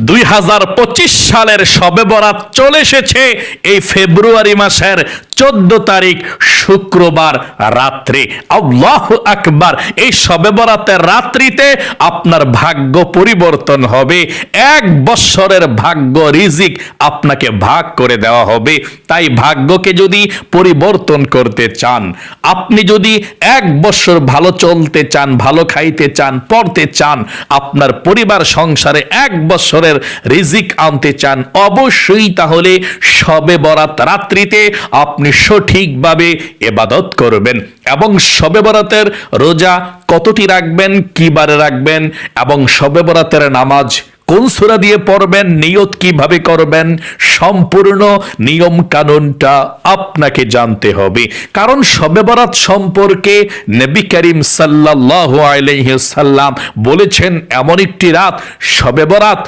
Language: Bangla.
দুই হাজার পঁচিশ সালের সবে বরাত চলে এসেছে এই ফেব্রুয়ারি মাসের চোদ্দ তারিখ শুক্রবার রাত্রে। আল্লাহ আকবার। এই সবে বরাতের রাত্রিতে আপনার ভাগ্য পরিবর্তন হবে। এক বৎসরের ভাগ্য রিজিক আপনাকে ভাগ করে দেওয়া হবে। তাই ভাগ্যকে যদি পরিবর্তন করতে চান, আপনি যদি এক বছর ভালো চলতে চান, ভালো খাইতে চান, পড়তে চান, আপনার পরিবার, সংসারে এক বছরের রিজিক আনতে চান, অবশ্যই তাহলে সবে বরাত রাত্রিতে আপনি সঠিকভাবে এবাদত করবেন। এবং সবে বরাতের রোজা কতটি রাখবেন, কি বারে রাখবেন, এবং সবে বরাতের নামাজ কোন সুরা দিয়ে পড়বেন, নিয়ত কীভাবে করবেন, সম্পূর্ণ নিয়ম কানুনটা আপনাকে জানতে হবে। কারণ শবে বরাত সম্পর্কে নবী করিম আলাইহি সাল্লাম বলেছেন, এমন একটি রাত শবে বরাত